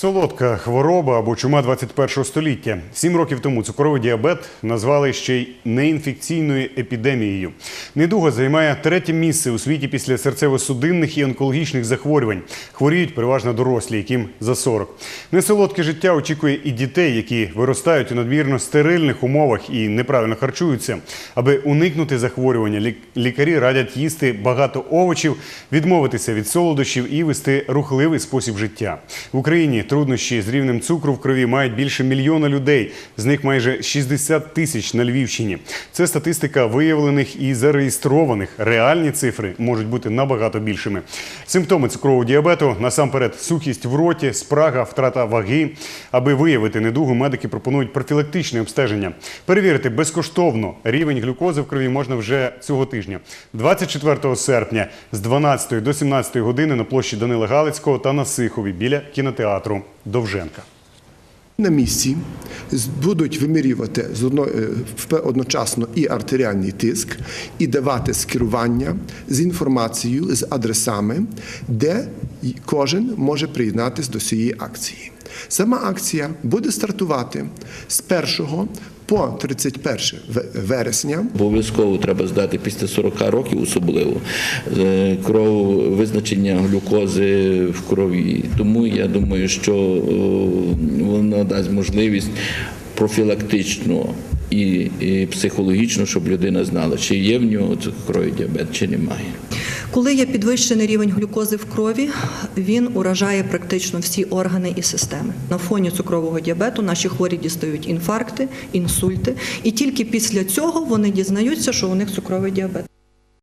Солодка хвороба або чума 21 століття. Сім років тому цукровий діабет назвали ще й неінфекційною епідемією. Недуга займає третє місце у світі після серцево-судинних і онкологічних захворювань. Хворіють переважно дорослі, яким за 40. Несолодке життя очікує і дітей, які виростають у надмірно стерильних умовах і неправильно харчуються. Аби уникнути захворювання, лікарі радять їсти багато овочів, відмовитися від солодощів і вести рухливий спосіб життя. В Україні труднощі з рівнем цукру в крові мають більше мільйона людей. З них майже 60 тисяч на Львівщині. Це статистика виявлених і зареєстрованих. Реальні цифри можуть бути набагато більшими. Симптоми цукрового діабету насамперед сухість в роті, спрага, втрата ваги. Аби виявити недугу, медики пропонують профілактичне обстеження. Перевірити безкоштовно рівень глюкози в крові можна вже цього тижня, 24 серпня з 12 до 17 години на площі Данила Галицького та на Сихові біля кінотеатру Довженка. На місці будуть вимірювати е, одночасно і артеріальний тиск, і давати скерування з інформацією, з адресами, де кожен може приєднатися до цієї акції. Сама акція буде стартувати з 1 по 31 ве- вересня. Обов'язково треба здати після 40 років, особливо е, кров визначення глюкози в крові. Тому я думаю, що е, воно дасть можливість профілактично і, і психологічно, щоб людина знала, чи є в нього цукровий діабет, чи немає. Коли є підвищений рівень глюкози в крові, він уражає практично всі органи і системи. На фоні цукрового діабету наші хворі дістають інфаркти, інсульти, і тільки після цього вони дізнаються, що у них цукровий діабет.